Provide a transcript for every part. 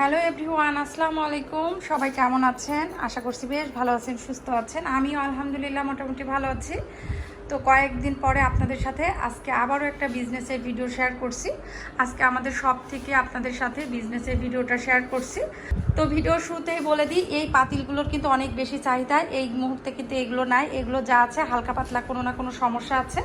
Hello everyone, আসসালামু আলাইকুম। সবাই কেমন আছেন? আশা করছি বেশ ভালো আছেন, সুস্থ আছেন। আমিও আলহামদুলিল্লাহ মোটামুটি ভালো আছি। তো কয়েকদিন পরে আপনাদের সাথে আজকে আবারও একটা বিজনেসের ভিডিও শেয়ার করছি। আজকে আমাদের সব থেকে আপনাদের সাথে বিজনেসের ভিডিওটা শেয়ার করছি। তো ভিডিও শুরুতেই বলে দিই, এই পাতিলগুলোর কিন্তু অনেক বেশি চাহিদা। এই মুহূর্তে কিন্তু এগুলো নাই। এগুলো যা আছে, হালকা পাতলা কোনো না কোনো সমস্যা আছে।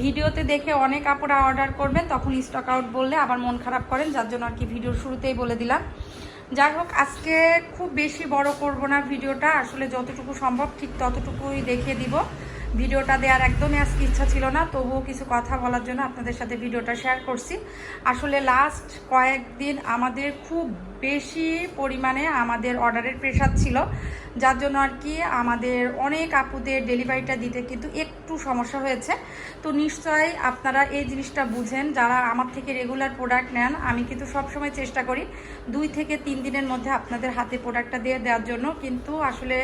ভিডিওতে দেখে অনেক আপুরা অর্ডার করবেন, তখন স্টক আউট বললে আবার মন খারাপ করেন, যার জন্য আর কি ভিডিওর শুরুতেই বলে দিলাম। যাই হোক, আজকে খুব বেশি বড় করব না ভিডিওটা আসলে যতটুকু সম্ভব ঠিক ততটুকুই দেখিয়ে দিব। ভিডিওটা দেওয়ার একদমই আজকে ইচ্ছা ছিল না, তবুও কিছু কথা বলার জন্য আপনাদের সাথে ভিডিওটা শেয়ার করছি। আসলে লাস্ট কয়েকদিন আমাদের খুব বেশি পরিমাণে আমাদের অর্ডারের প্রেশার ছিল, যার জন্য আর কি আমাদের অনেক আপুদের ডেলিভারিটা দিতে কিন্তু একটু সমস্যা হয়েছে। তো নিশ্চয়ই আপনারা এই জিনিসটা বুঝেন, যারা আমার থেকে রেগুলার প্রোডাক্ট নেন, আমি কিন্তু সবসময় চেষ্টা করি দুই থেকে তিন দিনের মধ্যে আপনাদের হাতে প্রোডাক্টটা দিয়ে দেওয়ার জন্য। কিন্তু আসলে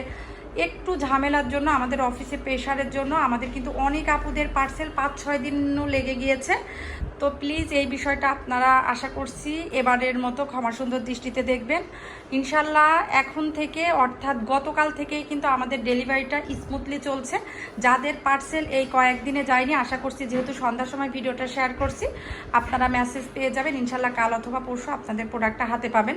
একটু ঝামেলার জন্য, আমাদের অফিসে প্রেশারের জন্য, আমাদের কিন্তু অনেক আপুদের পার্সেল পাঁচ ছয় দিনও লেগে গিয়েছে। তো প্লিজ এই বিষয়টা আপনারা আশা করছি এবারের মতো ক্ষমা সুন্দর দৃষ্টিতে দেখবেন। ইনশাল্লাহ এখন থেকে, অর্থাৎ গতকাল থেকেই কিন্তু আমাদের ডেলিভারিটা স্মুথলি চলছে। যাদের পার্সেল এই কয়েকদিনে যায়নি, আশা করছি যেহেতু সন্ধ্যার সময় ভিডিওটা শেয়ার করছি, আপনারা মেসেজ পেয়ে যাবেন। ইনশাল্লাহ কাল অথবা পরশু আপনাদের প্রোডাক্টটা হাতে পাবেন।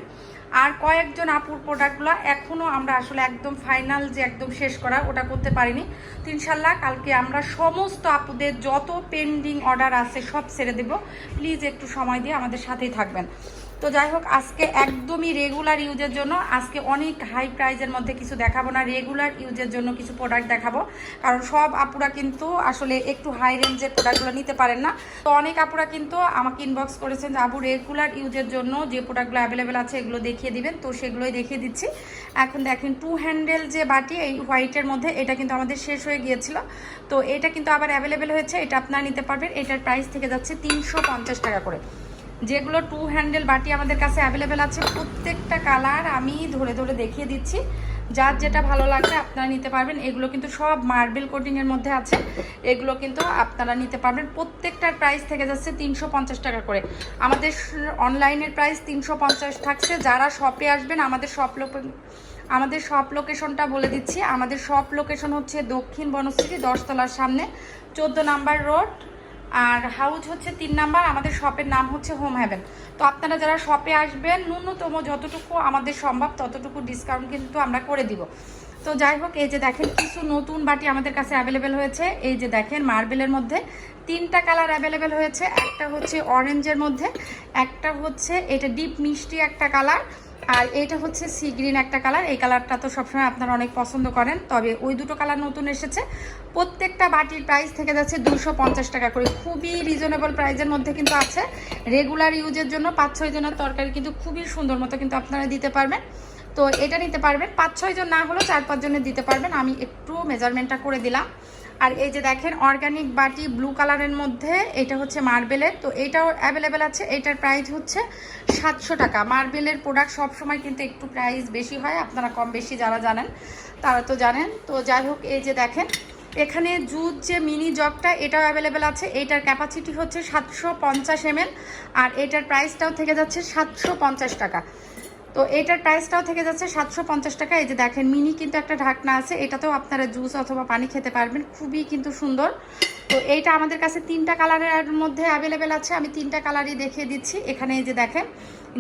আর কয়েকজন আপুর প্রোডাক্টগুলো এখনও আমরা আসলে একদম ফাইনাল যে একদম শেষ করা, ওটা করতে পারিনি। তো ইনশাল্লাহ কালকে আমরা সমস্ত আপুদের যত পেন্ডিং অর্ডার আছে সব ছেড়ে দেব। প্লিজ একটু সময় দিয়ে আমাদের সাথেই থাকবেন। তো যাই হোক, আজকে একদমই রেগুলার ইউজের জন্য আজকে অনেক হাই প্রাইজের মধ্যে কিছু দেখাবো না রেগুলার ইউজের জন্য কিছু প্রোডাক্ট দেখাবো। কারণ সব আপুরা কিন্তু আসলে একটু হাই রেঞ্জের প্রোডাক্টগুলো নিতে পারেন না। তো অনেক আপুরা কিন্তু আমাকে ইনবক্স করেছেন যে আপু রেগুলার ইউজের জন্য যে প্রোডাক্টগুলো অ্যাভেলেবেল আছে, এগুলো দেখিয়ে দিবেন। তো সেগুলোই দেখিয়ে দিচ্ছি। এখন দেখেন টু হ্যান্ডেল যে বাটি, এই হোয়াইটের মধ্যে, এটা কিন্তু আমাদের শেষ হয়ে গিয়েছিল। তো এটা কিন্তু আবার অ্যাভেলেবেল হয়েছে, এটা আপনারা নিতে পারবেন। এটার প্রাইস থেকে যাচ্ছে তিনশো পঞ্চাশ টাকা করে। যেগুলো টু হ্যান্ডেল বাটি আমাদের কাছে অ্যাভেলেবেল আছে, প্রত্যেকটা কালার আমি ধরে ধরে দেখিয়ে দিচ্ছি। যার যেটা ভালো লাগবে আপনারা নিতে পারবেন। এগুলো কিন্তু সব মার্বেল কোটিংয়ের মধ্যে আছে। এগুলো কিন্তু আপনারা নিতে পারবেন। প্রত্যেকটার প্রাইস থেকে যাচ্ছে তিনশো পঞ্চাশ টাকা করে। আমাদের অনলাইনের প্রাইস তিনশো পঞ্চাশ থাকছে। যারা শপে আসবেন, আমাদের শপ লোক আমাদের শপ লোকেশনটা বলে দিচ্ছি। আমাদের শপ লোকেশন হচ্ছে দক্ষিণ বনশ্রী দশতলার সামনে, চোদ্দ নাম্বার রোড আর হাউজ হচ্ছে তিন নাম্বার, আমাদের শপের নাম হচ্ছে হোম হ্যাভেন। তো আপনারা যারা শপে আসবেন, ন্যূনতম যতটুকু আমাদের সম্ভব, ততটুকু ডিসকাউন্ট কিন্তু আমরা করে দিব। তো যাই হোক, এই যে দেখেন, কিছু নতুন বাটি আমাদের কাছে অ্যাভেলেবেল হয়েছে। এই যে দেখেন, মার্বেলের মধ্যে তিনটা কালার অ্যাভেলেবেল হয়েছে। একটা হচ্ছে অরেঞ্জের মধ্যে, একটা হচ্ছে, এটা ডিপ মিষ্টি একটা কালার আর এটা হচ্ছে সি গ্রিন একটা কালার এই কালারটা তো সবসময় আপনারা অনেক পছন্দ করেন। তবে ওই দুটো কালার নতুন এসেছে। প্রত্যেকটা বাটির প্রাইস থেকে যাচ্ছে দুশো টাকা করে। খুবই রিজনেবল প্রাইসের মধ্যে কিন্তু আছে। রেগুলার ইউজের জন্য পাঁচ, ছয় জনের তরকারি কিন্তু খুবই সুন্দর মতো কিন্তু আপনারা দিতে পারবেন। তো এটা নিতে পারবেন। পাঁচ, ছয় জন না হলেও চার, পাঁচ জনের দিতে পারবেন। আমি একটু মেজারমেন্টটা করে দিলাম। আর এই যে দেখেন অর্গানিক বাটি ব্লু কালারের মধ্যে এটা হচ্ছে মার্বেলের। তো এটাও অ্যাভেলেবেল আছে, এটার প্রাইস হচ্ছে সাতশো টাকা। মার্বেলের প্রোডাক্ট সবসময় কিন্তু একটু প্রাইস বেশি হয়, আপনারা কম বেশি যারা জানেন, তারা তো জানেন। তো যাই হোক, এই যে দেখেন, এখানে জুট যে মিনি জগটা, এটাও অ্যাভেলেবেল আছে। এটার ক্যাপাসিটি হচ্ছে সাতশো পঞ্চাশ আর এটার প্রাইসটাও থেকে যাচ্ছে সাতশো পঞ্চাশ টাকা। তো এটার প্রাইসটাও থেকে যাচ্ছে সাতশো পঞ্চাশ টাকা। এই যে দেখেন মিনি কিন্তু একটা ঢাকনা আছে। এটাতেও আপনারা জুস অথবা পানি খেতে পারবেন। খুবই কিন্তু সুন্দর। তো এইটা আমাদের কাছে তিনটা কালারের মধ্যে অ্যাভেলেবেল আছে। আমি তিনটা কালারই দেখিয়ে দিচ্ছি। এখানে এই যে দেখেন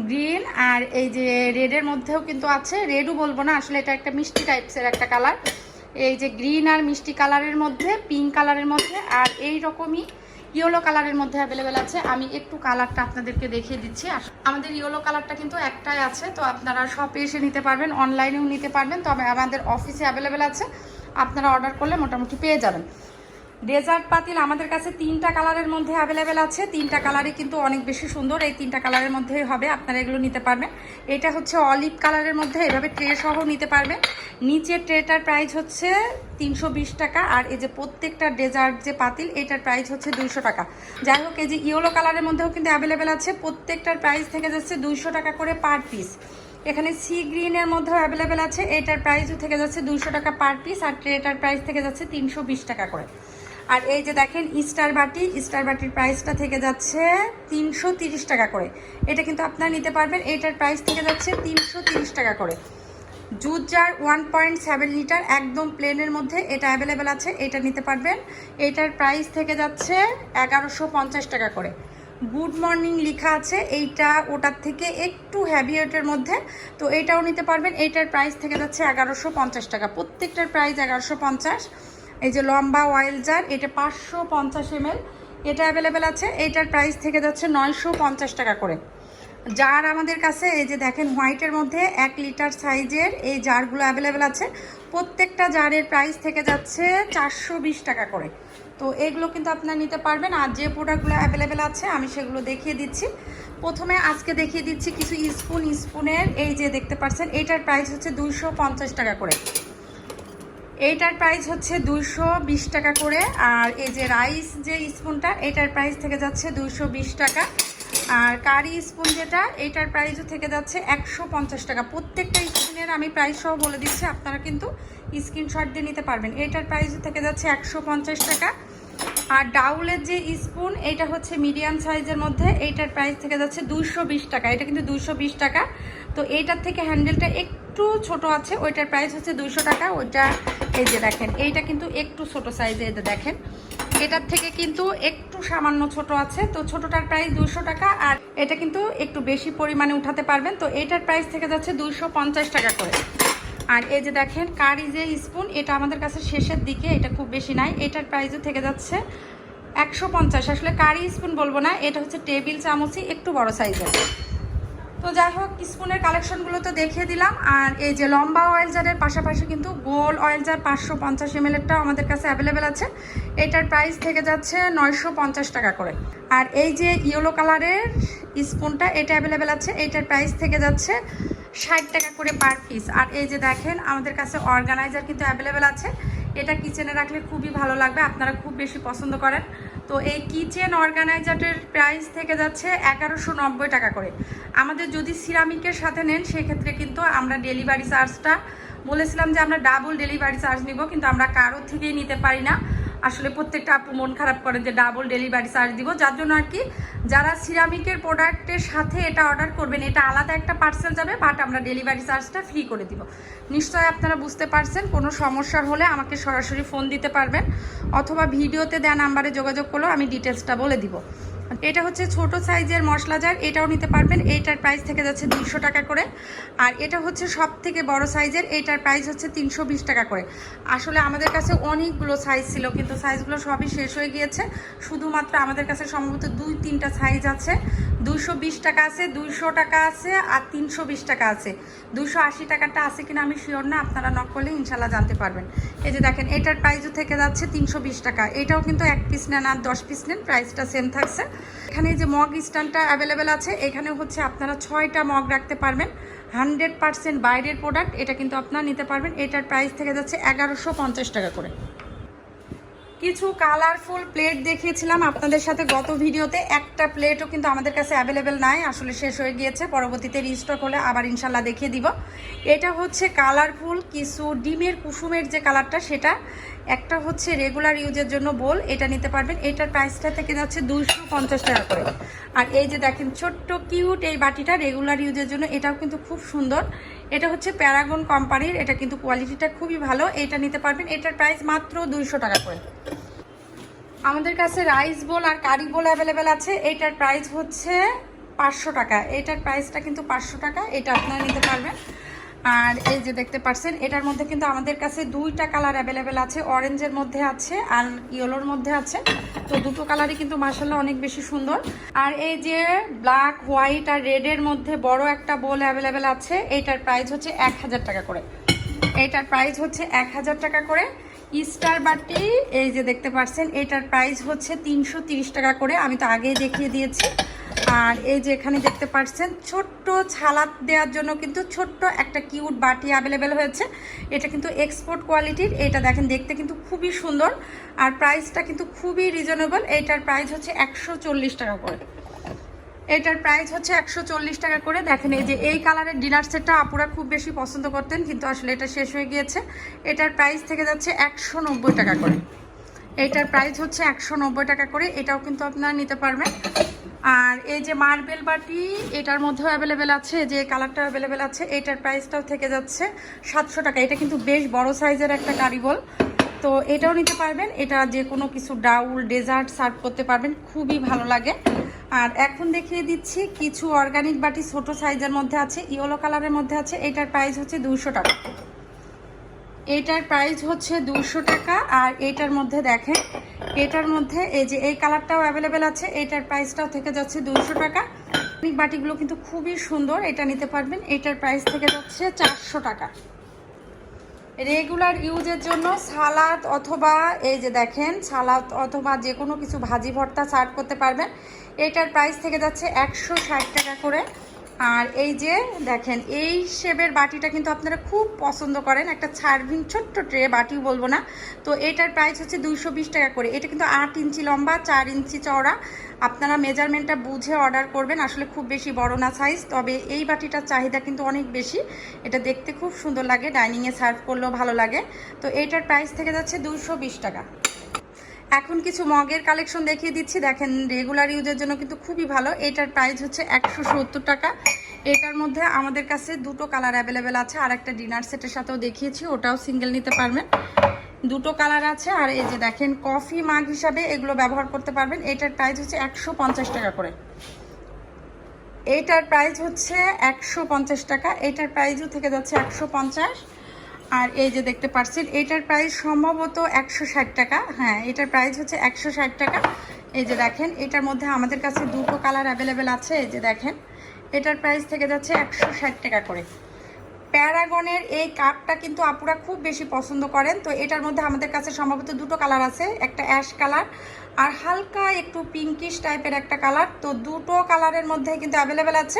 গ্রিন আর এই যে রেডের মধ্যেও কিন্তু আছে। রেডও বলব না, আসলে এটা একটা মিষ্টি টাইপসের একটা কালার এই যে গ্রিন আর মিষ্টি কালারের মধ্যে পিঙ্ক কালারের মধ্যে আর এই রকমই ইয়েলো কালারের মধ্যে অ্যাভেলেবেল আছে। আমি একটু কালারটা আপনাদেরকে দেখিয়ে দিচ্ছি। আর আমাদের ইয়েলো কালারটা কিন্তু একটাই আছে, তো আপনারা শপে এসে নিতে পারবেন অনলাইনেও নিতে পারবেন। তবে আমাদের অফিসে অ্যাভেলেবেল আছে। আপনারা অর্ডার করলে মোটামুটি পেয়ে যাবেন। ডেজার্ট পাতিল আমাদের কাছে তিনটা কালারের মধ্যে অ্যাভেলেবেল আছে। তিনটা কালারই কিন্তু অনেক বেশি সুন্দর। এই তিনটা কালারের মধ্যেই হবে, আপনারা এগুলো নিতে পারবেন। এটা হচ্ছে অলিভ কালারের মধ্যে, এভাবে ট্রে সহ নিতে পারবেন। নিচের ট্রেটার প্রাইস হচ্ছে তিনশো বিশ টাকা, আর এই যে প্রত্যেকটা ডেজার্ট যে পাতিল, এটার প্রাইস হচ্ছে দুইশো টাকা। যাই হোক, এই যে ইয়েলো কালারের মধ্যেও কিন্তু অ্যাভেলেবেল আছে। প্রত্যেকটার প্রাইস থেকে যাচ্ছে দুইশো টাকা করে পার পিস এখানে সি গ্রিনের মধ্যেও অ্যাভেলেবেল আছে। এটার প্রাইসও থেকে যাচ্ছে দুইশো টাকা পার পিস আর ট্রেটার প্রাইস থেকে যাচ্ছে তিনশো বিশ টাকা করে। আর এই যে দেখেন স্টার বাটি স্টার বাটির প্রাইসটা থেকে যাচ্ছে তিনশো টাকা করে। এটা কিন্তু আপনারা নিতে পারবেন, এটার প্রাইস থেকে যাচ্ছে তিনশো টাকা করে। Juice jar one point seven litre একদম প্লেনের মধ্যে এটা অ্যাভেলেবেল আছে, এটা নিতে পারবেন। এটার প্রাইস থেকে যাচ্ছে এগারোশো টাকা করে। গুড মর্নিং লেখা আছে, এইটা ওটার থেকে একটু হ্যাভি ওয়েটের মধ্যে, তো এটাও নিতে পারবেন। এইটার প্রাইস থেকে যাচ্ছে এগারোশো টাকা। প্রত্যেকটার প্রাইস এগারোশো এই যে লম্বা অয়েল জার এটা পাঁচশো পঞ্চাশ এমএল এটা অ্যাভেলেবেল আছে এইটার প্রাইস থেকে যাচ্ছে নয়শো পঞ্চাশ টাকা করে। জার আমাদের কাছে, এই যে দেখেন হোয়াইটের মধ্যে এক লিটার সাইজের এই জারগুলো অ্যাভেলেবেল আছে। প্রত্যেকটা জারের প্রাইস থেকে যাচ্ছে চারশো বিশ টাকা করে। তো এগুলো কিন্তু আপনারা নিতে পারবেন, আর যে প্রোডাক্টগুলো অ্যাভেলেবেল আছে, আমি সেগুলো দেখিয়ে দিচ্ছি। প্রথমে আজকে দেখিয়ে দিচ্ছি কিছু স্পুন স্পুনের এই যে দেখতে পাচ্ছেন এইটার প্রাইস হচ্ছে দুইশো পঞ্চাশ টাকা করে। এইটার প্রাইস হচ্ছে দুইশো বিশ টাকা করে। আর এই যে রাইস যে স্পুনটা এটার প্রাইস থেকে যাচ্ছে দুইশো বিশ টাকা। আর কারি স্পুন যেটা, এটার প্রাইসও থেকে যাচ্ছে একশো পঞ্চাশ টাকা। প্রত্যেকটা স্পুনের আমি প্রাইস সহ বলে দিচ্ছি, আপনারা কিন্তু স্ক্রিনশট দিয়ে নিতে পারবেন। এটার প্রাইসও থেকে যাচ্ছে একশো পঞ্চাশ টাকা। আর ডাউলের যে স্পুন এটা হচ্ছে মিডিয়াম সাইজের মধ্যে এইটার প্রাইস থেকে যাচ্ছে বিশ টাকা। এটা কিন্তু বিশ টাকা। তো এইটার থেকে হ্যান্ডেলটা একটু ছোট আছে, ওইটার প্রাইস হচ্ছে দুইশো টাকা, ওইটা এই যে দেখেন, এইটা কিন্তু একটু ছোট সাইজে যে দেখেন। এটার থেকে কিন্তু একটু সামান্য ছোট আছে, তো ছোটটার প্রাইস দুশো টাকা, আর এটা কিন্তু একটু বেশি পরিমাণে উঠাতে পারবেন, তো এটার প্রাইস থেকে যাচ্ছে দুইশো পঞ্চাশ টাকা করে। আর এই যে দেখেন, কারি যে স্পুন এটা আমাদের কাছে শেষের দিকে, এটা খুব বেশি নাই, এটার প্রাইসও থেকে যাচ্ছে একশো পঞ্চাশ। আসলে কারি স্পুন বলব না, এটা হচ্ছে টেবিল চামচই একটু বড় সাইজের তো যাই হোক স্পুনের কালেকশনগুলো তো দেখিয়ে দিলাম। আর এই যে লম্বা অয়েল জারের পাশাপাশি কিন্তু গোল অয়েল জার পাঁচশো পঞ্চাশ এম আমাদের কাছে অ্যাভেলেবেল আছে। এটার প্রাইস থেকে যাচ্ছে নয়শো পঞ্চাশ টাকা করে। আর এই যে ইয়েলো কালারের স্পুনটা এটা অ্যাভেলেবেল আছে। এইটার প্রাইস থেকে যাচ্ছে ষাট টাকা করে পার পিস আর এই যে দেখেন, আমাদের কাছে অর্গানাইজার কিন্তু অ্যাভেলেবেল আছে। এটা কিচেনে রাখলে খুবই ভালো লাগবে। আপনারা খুব বেশি পছন্দ করেন। তো এই কিচেন অর্গানাইজারের প্রাইস থেকে যাচ্ছে এগারোশো নব্বই টাকা করে। আমাদের যদি সিরামিকের সাথে নেন, সেক্ষেত্রে কিন্তু আমরা ডেলিভারি চার্জটা বলেছিলাম যে আমরা ডাবল ডেলিভারি চার্জ নিব, কিন্তু আমরা কারোর থেকেই নিতে পারি না। আসলে প্রত্যেকটা আপু মন খারাপ করে যে ডাবল ডেলিভারি চার্জ দিব। যার জন্য আর কি যারা সিরামিকের প্রোডাক্টের সাথে এটা অর্ডার করবেন, এটা আলাদা একটা পার্সেল যাবে বাট আমরা ডেলিভারি চার্জটা ফ্রি করে দিব। নিশ্চয় আপনারা বুঝতে পারছেন, কোনো সমস্যা হলে আমাকে সরাসরি ফোন দিতে পারবেন, অথবা ভিডিওতে দেওয়া নাম্বারে যোগাযোগ করলেও আমি ডিটেলসটা বলে দিব। এটা হচ্ছে ছোট সাইজের মশলা জার, এটাও নিতে পারবেন। এইটার প্রাইস থেকে যাচ্ছে দুশো টাকা করে। আর এটা হচ্ছে সব থেকে বড় সাইজের, এইটার প্রাইস হচ্ছে তিনশো বিশ টাকা করে। আসলে আমাদের কাছে অনেকগুলো সাইজ ছিল, কিন্তু সাইজগুলো সবই শেষ হয়ে গিয়েছে। শুধুমাত্র আমাদের কাছে সম্ভবত দুই, তিনটা সাইজ আছে। দুইশো বিশ টাকা আছে, দুইশো টাকা আছে, আর তিনশো বিশ টাকা আছে। দুশো আশি টাকাটা আছে কিনা আমি শিওর না, আপনারা নক করলে ইনশাল্লাহ জানতে পারবেন। এই যে দেখেন এটার প্রাইসও থেকে যাচ্ছে তিনশো বিশ টাকা। এটাও কিন্তু এক পিস নেন আর দশ পিস নেন প্রাইসটা সেম থাকছে। এখানে যে মগ স্ট্যান্ডটা অ্যাভেলেবেল আছে, এখানে হচ্ছে আপনারা ছয়টা মগ রাখতে পারবেন। হান্ড্রেড পার্সেন্ট বাইরের প্রোডাক্ট এটা কিন্তু আপনারা নিতে পারবেন। এটার প্রাইস থেকে যাচ্ছে এগারোশো টাকা করে। কিছু কালারফুল প্লেট দেখিয়েছিলাম আপনাদের সাথে গত ভিডিওতে। একটা প্লেটও কিন্তু আমাদের কাছে অ্যাভেলেবেল নাই, আসলে শেষ হয়ে গিয়েছে, পরবর্তীতে রিস্টক হলে আবার ইনশাল্লাহ দেখিয়ে দিব। এটা হচ্ছে কালারফুল কিছু ডিমের কুসুমের যে কালারটা সেটা একটা হচ্ছে রেগুলার ইউজের জন্য বোল এটা নিতে পারবেন। এটার প্রাইসটা থেকে যাচ্ছে দুশো পঞ্চাশ টাকা করে। আর এই যে দেখেন, ছোট্ট কিউট এই বাটিটা রেগুলার ইউজের জন্য, এটাও কিন্তু খুব সুন্দর। এটা হচ্ছে প্যারাগন কোম্পানির এটা কিন্তু কোয়ালিটিটা খুবই ভালো। এটা নিতে পারবেন, এটার প্রাইস মাত্র দুইশো টাকা করে। আমাদের কাছে রাইস বোল আর কারি বোল অ্যাভেলেবেল আছে। এটার প্রাইস হচ্ছে পাঁচশো টাকা। এটার প্রাইসটা কিন্তু পাঁচশো টাকা। এটা আপনারা নিতে পারবেন। আর এই যে দেখতে পাচ্ছেন, এটার মধ্যে কিন্তু আমাদের কাছে দুইটা কালার অ্যাভেলেবেল আছে। অরেঞ্জের মধ্যে আছে আর ইয়েলোর মধ্যে আছে। তো দুটো কালারই কিন্তু মার্শাল্লাহ অনেক বেশি সুন্দর। আর এই যে ব্ল্যাক হোয়াইট আর রেডের মধ্যে বড় একটা বোল অ্যাভেলেবেল আছে। এটার প্রাইস হচ্ছে এক হাজার টাকা করে। এটার প্রাইস হচ্ছে এক হাজার টাকা করে। স্টার বাটি, এই যে দেখতে পাচ্ছেন, এটার প্রাইস হচ্ছে তিনশো টাকা করে। আমি তো আগেই দেখিয়ে দিয়েছি। আর এই যে এখানে দেখতে পাচ্ছেন, ছোট্ট ছালাদ দেওয়ার জন্য কিন্তু ছোট্ট একটা কিউট বাটি অ্যাভেলেবেল হয়েছে। এটা কিন্তু এক্সপোর্ট কোয়ালিটির এটা দেখেন দেখতে কিন্তু খুবই সুন্দর। আর প্রাইসটা কিন্তু খুবই রিজনেবল এটার প্রাইস হচ্ছে একশো চল্লিশ টাকা করে। এটার প্রাইস হচ্ছে একশো চল্লিশ টাকা করে। দেখেন এই যে এই কালারের ডিনার সেটটা আপুরা খুব বেশি পছন্দ করতেন, কিন্তু আসলে এটা শেষ হয়ে গিয়েছে। এটার প্রাইস থেকে যাচ্ছে একশো নব্বই টাকা করে। এইটার প্রাইস হচ্ছে একশো নব্বই টাকা করে, এটাও কিন্তু আপনারা নিতে পারবেন। আর এই যে মার্বেল বাটি, এটার মধ্যেও অ্যাভেলেবেল আছে, যে কালারটা অ্যাভেলেবেল আছে, এটার প্রাইসটাও থেকে যাচ্ছে সাতশো টাকা। এটা কিন্তু বেশ বড় সাইজের একটা কারিবল তো এটাও নিতে পারবেন, এটা যে কোনো কিছু ডাউল, ডেজার্ট সার্ভ করতে পারবেন, খুবই ভালো লাগে। আর এখন দেখিয়ে দিচ্ছি কিছু অর্গানিক বাটি ছোট সাইজের মধ্যে আছে ইয়েলো কালারের মধ্যে আছে, এটার প্রাইস হচ্ছে দুশো টাকা। এটার প্রাইস হচ্ছে দুশো টাকা আর এটার মধ্যে দেখেন, এটার মধ্যে এই যে এই কালারটাও অ্যাভেলেবেল আছে, এটার প্রাইসটাও থেকে যাচ্ছে দুশো টাকা। অর্গানিক বাটিগুলো কিন্তু খুবই সুন্দর, এটা নিতে পারবেন, এটার প্রাইস থেকে যাচ্ছে চারশো টাকা। রেগুলার ইউজের জন্য সালাদ অথবা এই যে দেখেন, সালাদ অথবা যে কোনো কিছু ভাজি ভর্তা সার্ভ করতে পারবেন। এটার প্রাইস থেকে যাচ্ছে একশো ষাট টাকা করে। আর এই যে দেখেন, এই শেপের বাটিটা কিন্তু আপনারা খুব পছন্দ করেন, একটা সার্ভিং ছোট্ট ট্রে বাটি বলব না। তো এটার প্রাইস হচ্ছে দুইশো বিশ টাকা করে। এটা কিন্তু আট ইঞ্চি লম্বা, চার ইঞ্চি চওড়া। আপনারা মেজারমেন্টটা বুঝে অর্ডার করবেন, আসলে খুব বেশি বড় না সাইজ তবে এই বাটিটার চাহিদা কিন্তু অনেক বেশি। এটা দেখতে খুব সুন্দর লাগে ডাইনিংয়ে সার্ভ করলেও ভালো লাগে। তো এইটার প্রাইস থেকে যাচ্ছে দুশো বিশ টাকা। এখন কিছু মগের কালেকশন দেখিয়ে দিচ্ছি। দেখেন রেগুলার ইউজের জন্য কিন্তু খুবই ভালো। এটার প্রাইস হচ্ছে একশো সত্তর টাকা। এটার মধ্যে আমাদের কাছে দুটো কালার অ্যাভেলেবেল আছে। আর একটা ডিনার সেটের সাথেও দেখিয়েছি, ওটাও সিঙ্গেল নিতে পারবেন। দুটো কালার আছে, আর এই যে দেখেন কফি মাগ হিসাবে এগুলো ব্যবহার করতে পারবেন। এটার প্রাইস হচ্ছে একশো পঞ্চাশ টাকা করে। এইটার প্রাইস হচ্ছে একশো পঞ্চাশ টাকা। এটার প্রাইসও থেকে যাচ্ছে একশো পঞ্চাশ। আর এই যে দেখতে পাচ্ছেন, এটার প্রাইস সম্ভবত একশো ষাট টাকা। হ্যাঁ এটার প্রাইস হচ্ছে একশো ষাট টাকা। এই যে দেখেন, এটার মধ্যে আমাদের কাছে দুটো কালার অ্যাভেলেবেল আছে। এই যে দেখেন, এটার প্রাইস থেকে যাচ্ছে একশো ষাট টাকা করে। প্যারাগনের এই কাপটা কিন্তু আপুরা খুব বেশি পছন্দ করেন। তো এটার মধ্যে আমাদের কাছে সম্ভবত দুটো কালার আছে, একটা অ্যাশ কালার আর হালকা একটু পিঙ্কিশ টাইপের একটা কালার। তো দুটো কালারের মধ্যে কিন্তু অ্যাভেলেবেল আছে।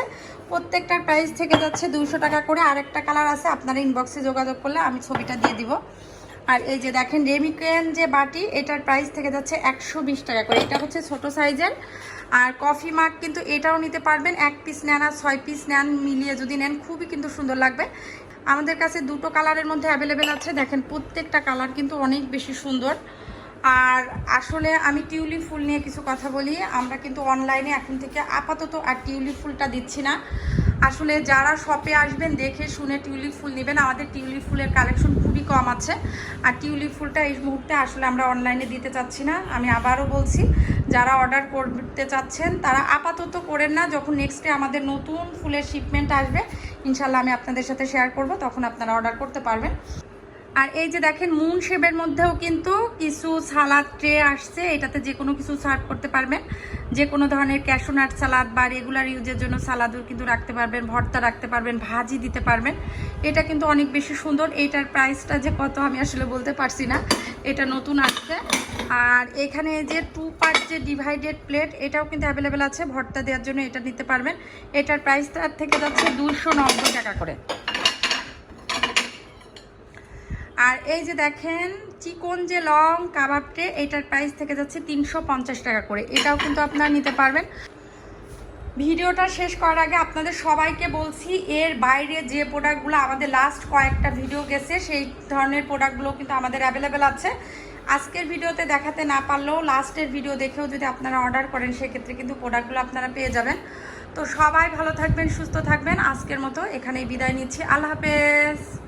প্রত্যেকটার প্রাইস থেকে যাচ্ছে দুশো টাকা করে। আর একটা কালার আছে, আপনারা ইনবক্সে যোগাযোগ করলে আমি ছবিটা দিয়ে দিব। আর এই যে দেখেন রেমিকেন যে বাটি, এটার প্রাইস থেকে যাচ্ছে একশো বিশ টাকা করে। এটা হচ্ছে ছোট সাইজের আর কফি মাগ কিন্তু এটাও নিতে পারবেন। এক পিস নেন আর ছয় পিস নেন, মিলিয়ে যদি নেন, খুবই কিন্তু সুন্দর লাগবে। আমাদের কাছে দুটো কালারের মধ্যে অ্যাভেলেবেল আছে। দেখেন, প্রত্যেকটা কালার কিন্তু অনেক বেশি সুন্দর। আর আসলে আমি টিউলিপ ফুল নিয়ে কিছু কথা বলি। আমরা কিন্তু অনলাইনে এখন থেকে আপাতত আর টিউলিপ ফুলটা দিচ্ছি না। আসলে যারা শপে আসবেন, দেখে শুনে টিউলিপ ফুল নেবেন। আমাদের টিউলিপ ফুলের কালেকশন খুবই কম আছে। আর টিউলিপ ফুলটা এই মুহূর্তে আসলে আমরা অনলাইনে দিতে চাচ্ছি না। আমি আবারও বলছি, যারা অর্ডার করতে চাচ্ছেন, তারা আপাতত করেন না। যখন নেক্সটে আমাদের নতুন ফুলের শিপমেন্ট আসবে ইনশাল্লাহ আমি আপনাদের সাথে শেয়ার করব, তখন আপনারা অর্ডার করতে পারবেন। আর এই যে দেখেন মুন শেপের মধ্যেও কিন্তু কিছু সালাদ ট্রে আসছে। এটাতে যে কোনো কিছু সার্ভ করতে পারবেন। যে কোনো ধরনের ক্যাশোনাট সালাদ বা রেগুলার ইউজের জন্য সালাদও কিন্তু রাখতে পারবেন, ভর্তা রাখতে পারবেন, ভাজি দিতে পারবেন। এটা কিন্তু অনেক বেশি সুন্দর। এইটার প্রাইসটা যে কত আমি আসলে বলতে পারছি না। এটা নতুন আসছে। আর এখানে যে টু পার্ট যে ডিভাইডেড প্লেট এটাও কিন্তু অ্যাভেলেবেল আছে। ভর্তা দেওয়ার জন্য এটা নিতে পারবেন। এটার প্রাইসটা থেকে যাচ্ছে দুশো টাকা করে। আর এই যে দেখেন, চিকন যে লং কাবাব ট্রে এটার প্রাইস থেকে যাচ্ছে তিনশো পঞ্চাশ টাকা করে। এটাও কিন্তু আপনারা নিতে পারবেন। ভিডিওটা শেষ করার আগে আপনাদের সবাইকে বলছি, এর বাইরে যে প্রোডাক্টগুলো আমাদের লাস্ট কয়েকটা ভিডিও গেছে, সেই ধরনের প্রোডাক্টগুলো কিন্তু আমাদের অ্যাভেলেবেল আছে। আজকের ভিডিওতে দেখাতে না পারলেও লাস্টের ভিডিও দেখেও যদি আপনারা অর্ডার করেন, সেক্ষেত্রে কিন্তু প্রোডাক্টগুলো আপনারা পেয়ে যাবেন। তো সবাই ভালো থাকবেন, সুস্থ থাকবেন। আজকের মতো এখানেই বিদায় নিচ্ছি। আল্লাহ হাফেজ।